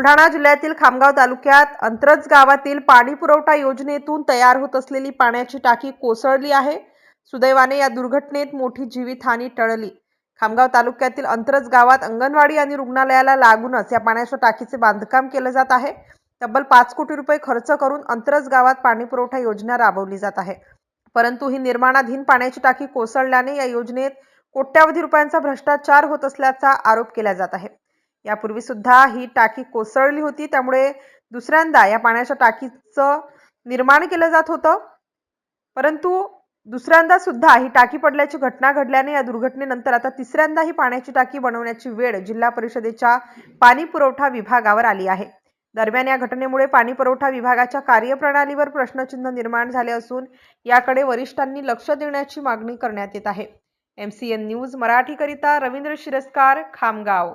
बुलढाणा जिल्ह्यातील खामगाव तालुक्यात अंतरज गावातील पाणी पुरवठा योजनेतून तयार होत असलेली पाण्याची टाकी कोसळली आहे. सुदैवाने या दुर्घटनेत मोठी जीवितहानी टळली. खामगाव तालुक्यातील अंतरज गावात अंगणवाडी आणि रुग्णालयाला लागूनच या पाण्याच्या टाकीचे बांधकाम केलं जात आहे. तब्बल पाच कोटी रुपये खर्च करून अंतरज गावात पाणी पुरवठा योजना राबवली जात आहे. परंतु ही निर्माणाधीन पाण्याची टाकी कोसळल्याने या योजनेत कोट्यावधी रुपयांचा भ्रष्टाचार होत असल्याचा आरोप केला जात आहे. यापूर्वी सुद्धा ही टाकी कोसळली होती. त्यामुळे दुसऱ्यांदा या पाण्याच्या टाकीचं निर्माण केलं जात होतं. परंतु दुसऱ्यांदा सुद्धा ही टाकी पडल्याची घटना घडल्याने या दुर्घटनेनंतर आता तिसऱ्यांदा ही पाण्याची टाकी बनवण्याची वेळ जिल्हा परिषदेच्या पाणी पुरवठा विभागावर आली आहे. दरम्यान या घटनेमुळे पाणी पुरवठा विभागाच्या कार्यप्रणालीवर प्रश्नचिन्ह निर्माण झाले असून याकडे वरिष्ठांनी लक्ष देण्याची मागणी करण्यात येत आहे. एम सी एन न्यूज मराठीकरिता रवींद्र शिरस्कार खामगाव.